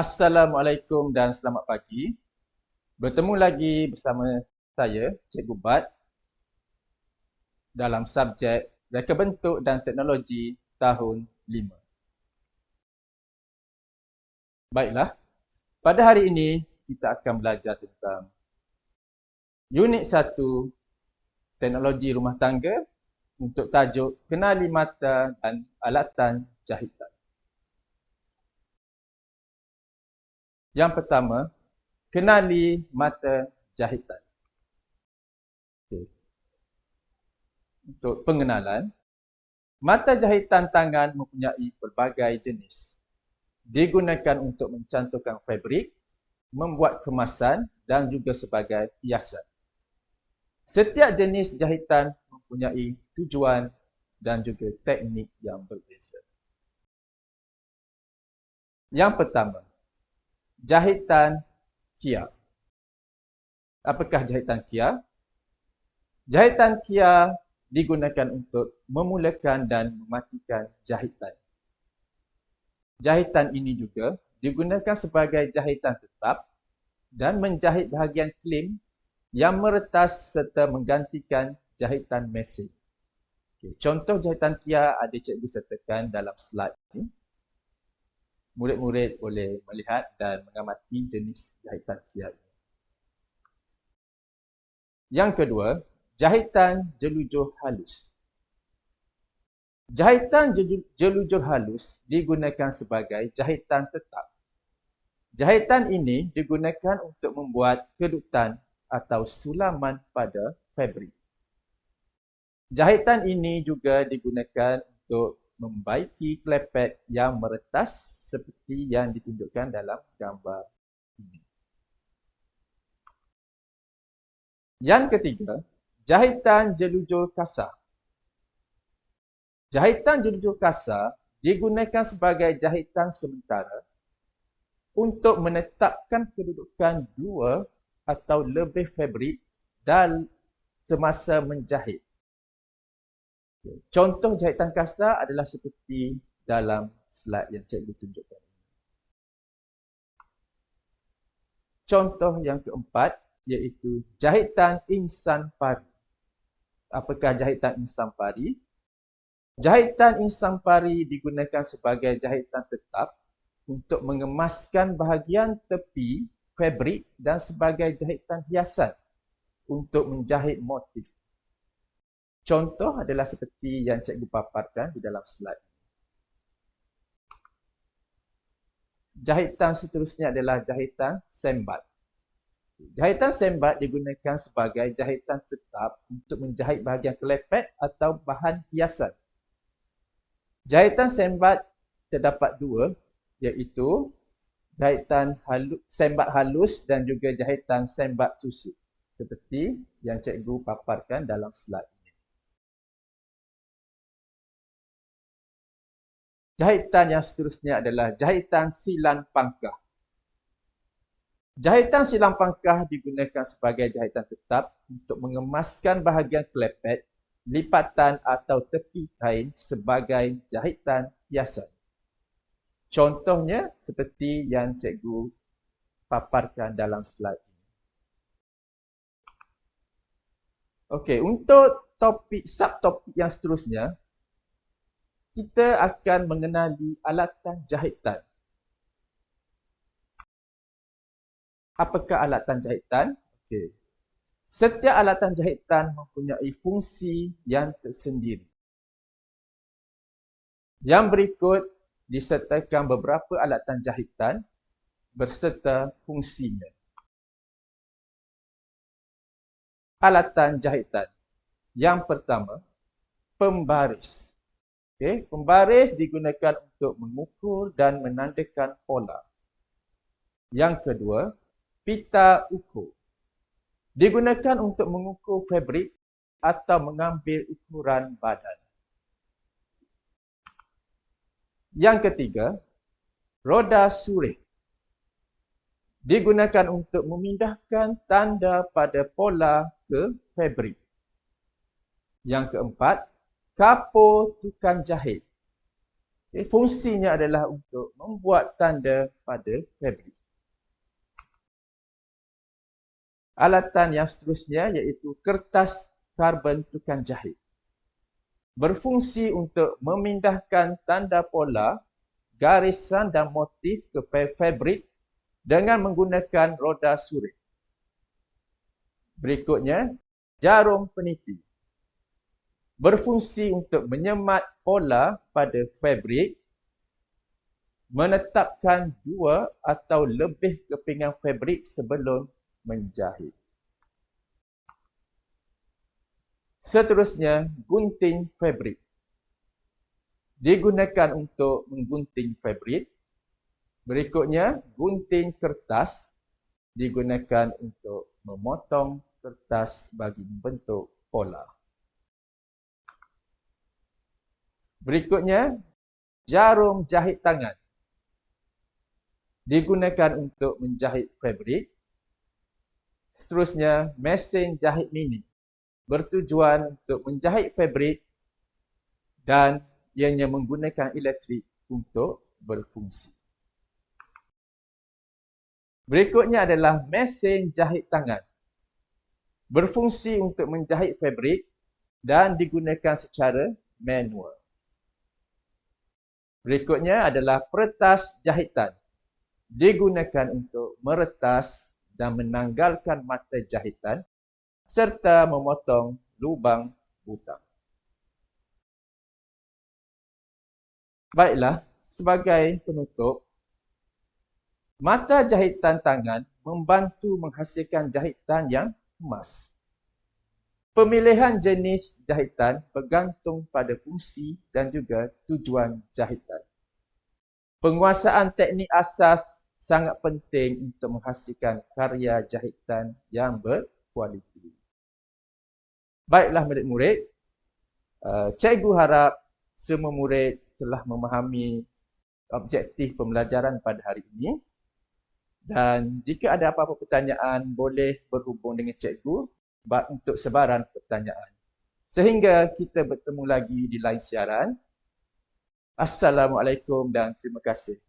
Assalamualaikum dan selamat pagi. Bertemu lagi bersama saya, Cikgu Bat, dalam subjek Reka Bentuk dan Teknologi tahun 5. Baiklah, pada hari ini kita akan belajar tentang Unit 1 Teknologi Rumah Tangga untuk tajuk Kenali Mata dan Alatan Jahitan. Yang pertama, kenali mata jahitan. Okay. Untuk pengenalan, mata jahitan tangan mempunyai pelbagai jenis. Digunakan untuk mencantumkan fabrik, membuat kemasan dan juga sebagai hiasan. Setiap jenis jahitan mempunyai tujuan dan juga teknik yang berbeza. Yang pertama, jahitan Kia. Apakah jahitan Kia? Jahitan Kia digunakan untuk memulakan dan mematikan jahitan. Jahitan ini juga digunakan sebagai jahitan tetap dan menjahit bahagian klim yang meretas serta menggantikan jahitan mesin. Okay. Contoh jahitan Kia ada cikgu sertakan dalam slide ini murid-murid boleh melihat dan mengamati jenis jahitan kiat. Yang kedua, jahitan jelujur halus. Jahitan jelujur halus digunakan sebagai jahitan tetap. Jahitan ini digunakan untuk membuat kedutan atau sulaman pada fabrik. Jahitan ini juga digunakan untuk membaiki klepet yang meretas seperti yang ditunjukkan dalam gambar ini. Yang ketiga, jahitan jelujur kasar. Jahitan jelujur kasar digunakan sebagai jahitan sementara untuk menetapkan kedudukan dua atau lebih fabrik dan semasa menjahit. Contoh jahitan kasar adalah seperti dalam slide yang cikgu tunjukkan. Contoh yang keempat iaitu jahitan insan pari. Apakah jahitan insan pari? Jahitan insan pari digunakan sebagai jahitan tetap untuk mengemaskan bahagian tepi fabrik dan sebagai jahitan hiasan untuk menjahit motif. Contoh adalah seperti yang cikgu paparkan di dalam slide. Jahitan seterusnya adalah jahitan sembat. Jahitan sembat digunakan sebagai jahitan tetap untuk menjahit bahagian kelepet atau bahan hiasan. Jahitan sembat terdapat dua iaitu jahitan halu, sembat halus dan juga jahitan sembat susu seperti yang cikgu paparkan dalam slide. Jahitan yang seterusnya adalah jahitan silang pangkah. Jahitan silang pangkah digunakan sebagai jahitan tetap untuk mengemaskan bahagian kelepet, lipatan atau tepi kain sebagai jahitan hiasan. Contohnya seperti yang cikgu paparkan dalam slide ini. Okey, untuk topik subtopik yang seterusnya, kita akan mengenali alatan jahitan. Apakah alatan jahitan? Okay. Setiap alatan jahitan mempunyai fungsi yang tersendiri. Yang berikut disertakan beberapa alatan jahitan berserta fungsinya. Alatan jahitan. Yang pertama, pembaris. Okay. Pembaris digunakan untuk mengukur dan menandakan pola. Yang kedua, pita ukur. Digunakan untuk mengukur fabrik atau mengambil ukuran badan. Yang ketiga, roda surih. Digunakan untuk memindahkan tanda pada pola ke fabrik. Yang keempat, kapur tukang jahit Okay, fungsinya adalah untuk membuat tanda pada fabrik. Alatan yang seterusnya iaitu kertas karbon tukang jahit. Berfungsi untuk memindahkan tanda pola, garisan dan motif ke fabrik dengan menggunakan roda surit. Berikutnya, jarum peniti. Berfungsi untuk menyemat pola pada fabrik, menetapkan dua atau lebih kepingan fabrik sebelum menjahit. Seterusnya, gunting fabrik. Digunakan untuk menggunting fabrik. Berikutnya, gunting kertas digunakan untuk memotong kertas bagi membentuk pola. Berikutnya, jarum jahit tangan. Digunakan untuk menjahit fabrik. Seterusnya, mesin jahit mini. Bertujuan untuk menjahit fabrik dan ianya menggunakan elektrik untuk berfungsi. Berikutnya adalah mesin jahit tangan berfungsi untuk menjahit fabrik dan digunakan secara manual. Berikutnya adalah peretas jahitan. Digunakan untuk meretas dan menanggalkan mata jahitan serta memotong lubang butang. Baiklah, sebagai penutup, mata jahitan tangan membantu menghasilkan jahitan yang emas. Pemilihan jenis jahitan bergantung pada fungsi dan juga tujuan jahitan. Penguasaan teknik asas sangat penting untuk menghasilkan karya jahitan yang berkualiti. Baiklah murid-murid, uh, cikgu harap semua murid telah memahami objektif pembelajaran pada hari ini. Dan jika ada apa-apa pertanyaan, boleh berhubung dengan cikgu untuk sebaran pertanyaan. Sehingga kita bertemu lagi di lain siaran. Assalamualaikum dan terima kasih.